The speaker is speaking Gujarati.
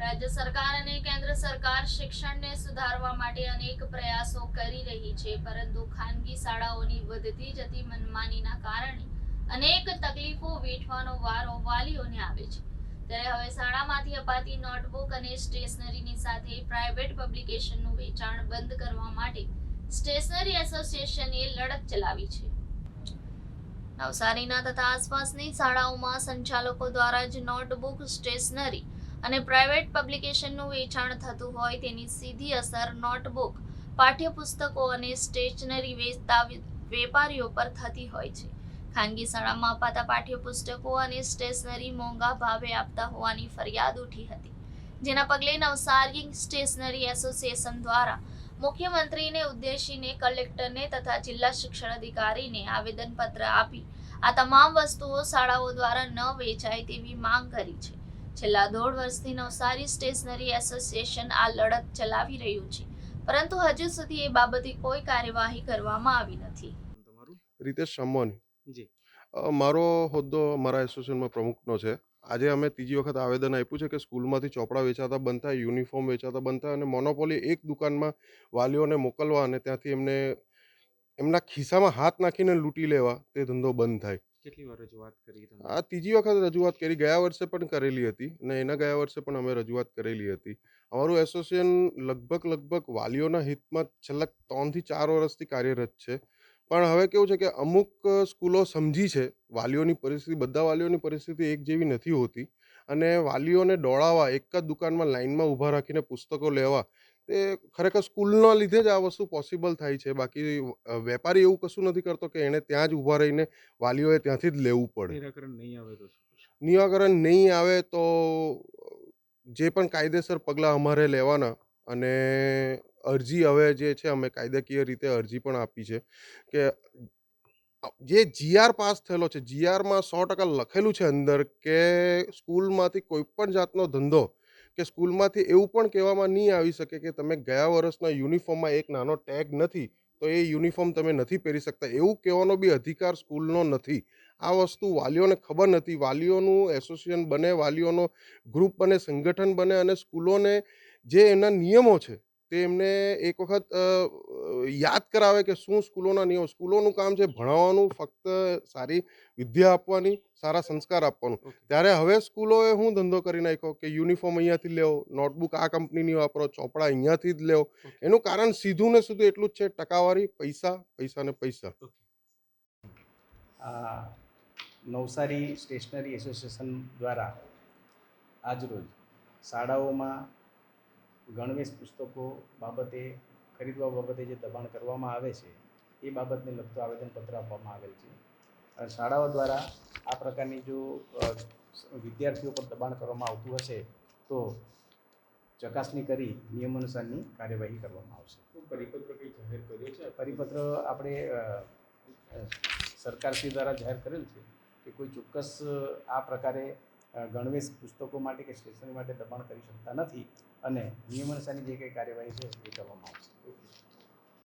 રાજ્ય સરકાર અને કેન્દ્ર સરકાર શિક્ષણને સુધારવા માટે અનેક પ્રયાસો કરી રહી છે, પરંતુ ખાનગી શાળાઓની વધતી જતી મનમાનીના કારણે અનેક તકલીફો વેઠવાનો વારો વાલીઓને આવે છે. ત્યારે હવે શાળામાંથી અપાતી નોટબુક અને સ્ટેશનરીની સાથે પ્રાઇવેટ પબ્લિકેશનનું વેચાણ બંધ કરવા માટે સ્ટેશનરી એસોસિએશને લડત ચલાવી છે. નવસારીના તથા આસપાસની શાળાઓમાં સંચાલકો દ્વારા જ નોટબુક, સ્ટેશનરી અને પ્રાઇવેટ પબ્લિકેશનનું વેચાણ થતું હોય તેની સીધી અસર નોટબુક, પાઠ્યપુસ્તકો અને સ્ટેશનરી વેચતા વેપારીઓ પર થતી હોય છે. ખાનગી શાળામાં અપાતા પાઠ્યપુસ્તકો અને સ્ટેશનરી મોંઘા ભાવે આપતા હોવાની ફરિયાદ ઉઠી હતી, જેના પગલે નવસારી સ્ટેશનરી એસોસિએશન દ્વારા મુખ્યમંત્રીને ઉદ્દેશીને કલેક્ટરને તથા જિલ્લા શિક્ષણ અધિકારીને આવેદનપત્ર આપી આ તમામ વસ્તુઓ શાળાઓ દ્વારા ન વેચાય તેવી માંગ કરી છે. છેલ્લા દોઢ વર્ષથી નવસારી સ્ટેશનરી એસોસિએશન આ લડત ચલાવી રહ્યું છે. પરંતુ હજુ સુધી એ બાબતે કોઈ કાર્યવાહી કરવામાં આવી નથી. તમારું રીતેશ શામવાની જી. મારો હોદ્દો મારા એસોસિએશનમાં પ્રમુખનો છે. આજે અમે ત્રીજી વખત આવેદન આપ્યું છે કે સ્કૂલમાંથી ચોપડા વેચાતા બનતા યુનિફોર્મ વેચાતા બનતા અને મોનોપોલી એક દુકાનમાં વાલીઓને મોકલવા અને ત્યાંથી એમને એમના ખિસ્સામાં હાથ નાખીને લૂંટી લેવા તે ધંધો બંધ થાય. કેટલી વાર રજૂઆત કરી તમે? આ ત્રીજી વખત રજૂઆત કરી. ગયા વર્ષે પણ કરેલી હતી અને એના ગયા વર્ષે પણ અમે રજૂઆત કરેલી હતી. અમારું એસોસિએશન લગભગ લગભગ વાલીઓના હિતમાં છેલ્લા ત્રણથી ચાર વર્ષથી કાર્યરત છે. પણ હવે કેવું છે કે અમુક સ્કૂલો સમજી છે, વાલીઓની પરિસ્થિતિ, બધા વાલીઓની પરિસ્થિતિ એક જેવી નથી હોતી. અને વાલીઓને દોડાવવા, એક જ દુકાનમાં લાઇનમાં ઊભા રાખીને પુસ્તકો લેવા તે ખરેખર સ્કૂલના લીધે જ આ વસ્તુ પોસિબલ થાય છે. બાકી વેપારી એવું કશું નથી કરતો કે એણે ત્યાં જ ઊભા રહીને વાલીઓએ ત્યાંથી જ લેવું પડે. નિરાકરણ નહીં આવે તો નિરાકરણ નહીં આવે તો જે પણ કાયદેસર પગલાં અમારે લેવાના અને અરજી હવે જે છે અમે કાયદાકીય રીતે અરજી પણ આપી છે કે જે જીઆર પાસ થયેલો છે જીઆરમાં સો ટકા લખેલું છે અંદર કે સ્કૂલમાંથી કોઈ પણ જાતનો ધંધો કે સ્કૂલમાંથી એવું પણ કહેવામાં નહીં આવી શકે કે તમે ગયા વર્ષના યુનિફોર્મમાં એક નાનો ટેગ નથી, તો એ યુનિફોર્મ તમે નથી પહેરી શકતા. એવું કહેવાનો બી અધિકાર સ્કૂલનો નથી. આ વસ્તુ વાલીઓને ખબર નથી. વાલીઓનું એસોસિએશન બને, વાલીઓનો ગ્રુપ બને, સંગઠન બને અને સ્કૂલોને જે એના નિયમો છે, તે એમને એક વખત યાદ કરાવે કે શું સ્કૂલોના નિયમો સ્કૂલોનું કામ છે ભણાવવાનું ફક્ત સારી વિદ્યા આપવાની સારા સંસ્કાર આપવાનું. ત્યારે હવે સ્કૂલોએ હું ધંધો કરી નાખ્યો કે યુનિફોર્મ અહીંયાથી લેવો નોટબુક આ કંપનીની વાપરો ચોપડા અહીંયાથી જ લેવો. એનું કારણ સીધું ને સીધું એટલું જ છે ટકાવારી પૈસા પૈસા ને પૈસા. આ નવસારી સ્ટેશનરી એસોસિએશન દ્વારા આજરોજ શાળાઓમાં ગણવેશ પુસ્તકો બાબતે ખરીદવા બાબતે જે દબાણ કરવામાં આવે છે એ બાબતને લગતું આવેદનપત્ર આપવામાં આવેલ છે. શાળાઓ દ્વારા આ પ્રકારની જો વિદ્યાર્થીઓ પર દબાણ કરવામાં આવતું હશે તો ચકાસણી કરી નિયમાનુસારની કાર્યવાહી કરવામાં આવશે. પરિપત્ર કંઈ જાહેર કર્યો છે? પરિપત્ર આપણે સરકારશ્રી દ્વારા જાહેર કરેલ છે કે કોઈ ચોક્કસ આ પ્રકારે ગણવેશ પુસ્તકો માટે કે સ્ટેશનરી માટે દબાણ કરી શકતા નથી અને નિયમાનુસારની જે કંઈ કાર્યવાહી છે એ કરવામાં આવશે.